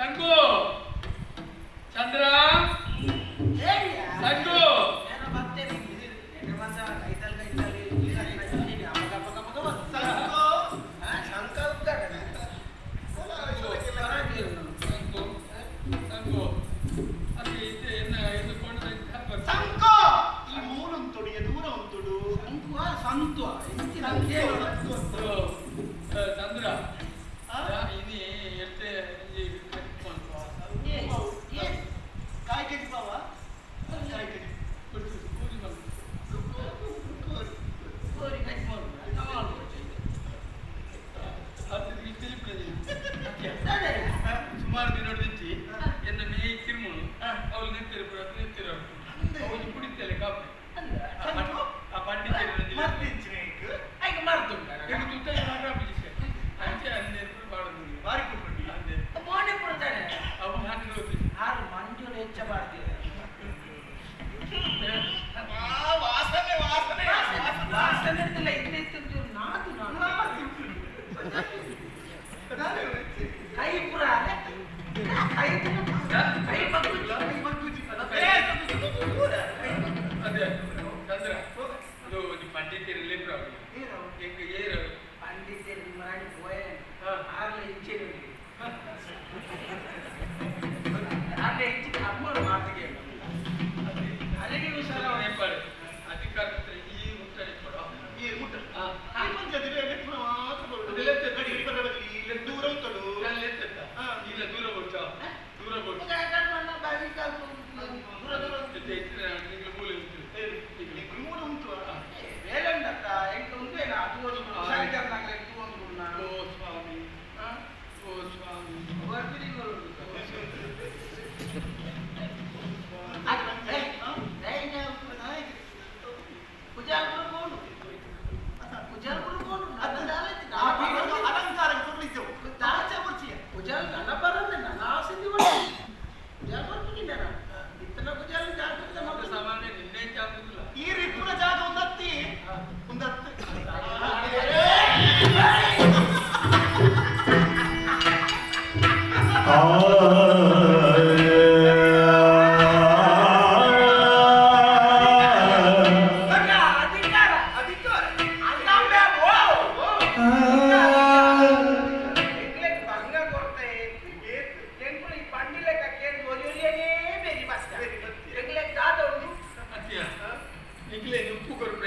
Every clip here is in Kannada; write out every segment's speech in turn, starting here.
难过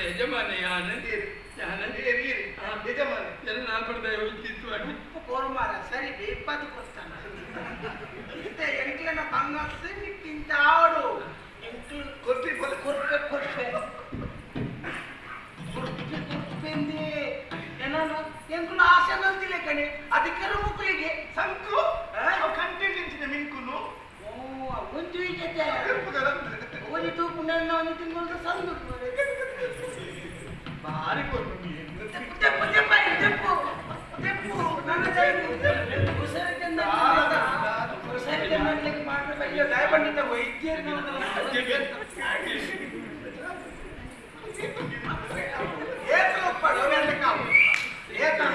ಯಜಮಾನ ಆನಂದಿ ಆನಂದಿ ಯಜಮಾನ. ಎಲ್ಲ ನಾಲ್ಕು ಹೋಯ್ತಿತ್ತು ಕೋರ್ಮಾರ ಸರಿ ಇಪ್ಪತ್ತು ಕೊಡ್ತಾನ. ಮತ್ತೆ ಎಂಟ್ಲನ ಭಂಗ ನಿಕ್ಕಿಂತ ಆಡು. ಎಂಟ್ಲು ಕೊರ್ಪಿ ಕೊಲ್ ಕೊರ್ಪೆ ಕೊರ್ಪೆ. ಕೊರ್ಪೆ ಕೊರ್ಪೆಂದಿ ಏನನು ಎಂಕುಲ ಆಸೆ ನಂತಿಲ್ಲ ಕಣೆ. ಅದಕ್ಕೆ ಮುಕ್ಕಳಿಗೆ ಸಂಕು ಕಂಟೆಂಟ್ ಇಂಚಿನ ಮಿಂಕುನು? ಒಂದು ಇಜ್ಜತೆ ಒಂದು ತಿಂಗಳು ಬಾರಿ ಕೊರ್ಪೆ ఏం పడవలేక ఏం తన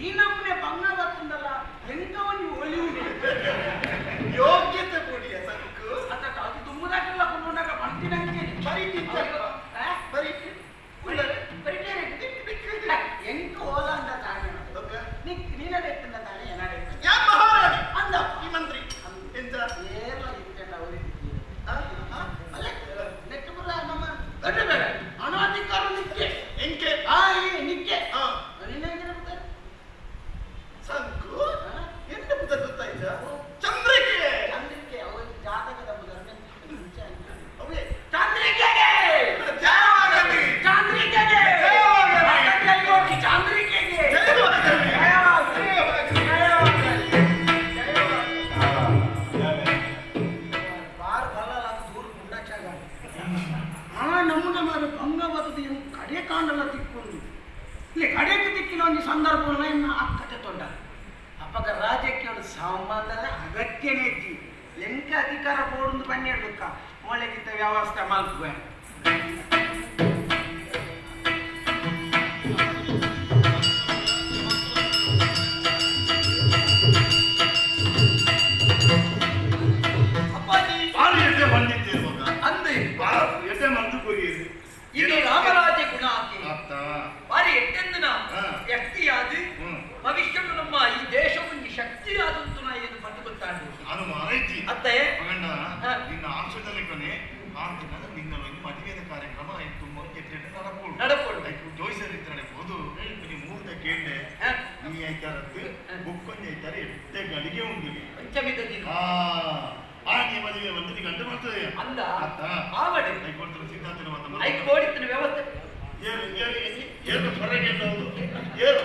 ಈ ನಮ್ಮ ಸಂಬಂಧದ ಅಗತ್ಯನೇ ಇದ್ದೀವಿ ಎಂಕ ಅಧಿಕಾರ ಬೋರ್ಡ್ ಪನ್ನೆಡ್ಲಕ್ಕ ಮೊಳೆಗಿಂತ ವ್ಯವಸ್ಥೆ ಮಾಡ್ಬೇಕು. చేయితారని బుక్కుని చేయితారు ಎಷ್ಟೇ ಗಳಿಗೆ ఉంది కొంచెం ಆಗಿ ಗಂಟೆ ಬರ್ತದೆ ಅಂದ? ಆವಡೆ ಸಿದ್ಧಾಂತನ ವ್ಯವಸ್ಥೆ. ಏನು ಏನು ಏನು ಹೊರಗೆ ಏನು?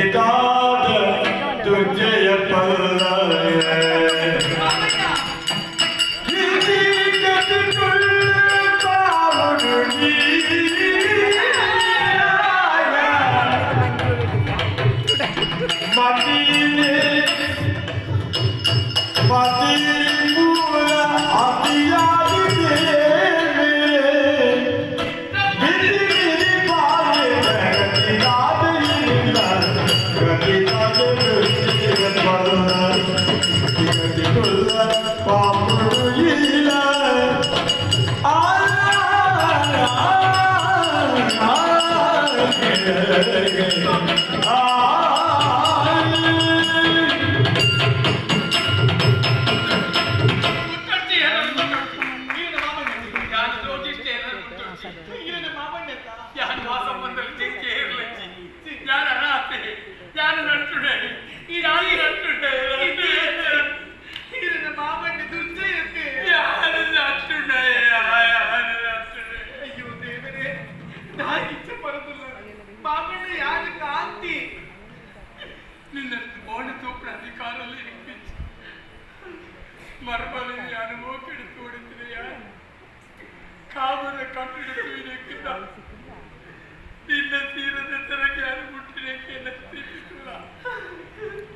किताब तुझे पल्ला ನಿನ್ನ ఓడితో ప్రతికారాలు ఎక్కించి ಮರಬಲಿ ಅನುಭವ ಕಿಡಿತು ಹೊಡಿತಿದೆಯ ಕಾಮದ ಕಟ್ಟಿಡಿತು ನಿನ್ನ ತೀರದ ತರಗೆ ಅನುಗುಟ್ಟಿನಕ್ಕೆ ನಗ್ತಿಲ್ಲ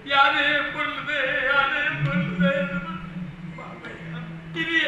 ಯಾರೇ ಬಲ್ಲದೆ ಯಾರೇ ಬಲ್ಲದೆ ಇದು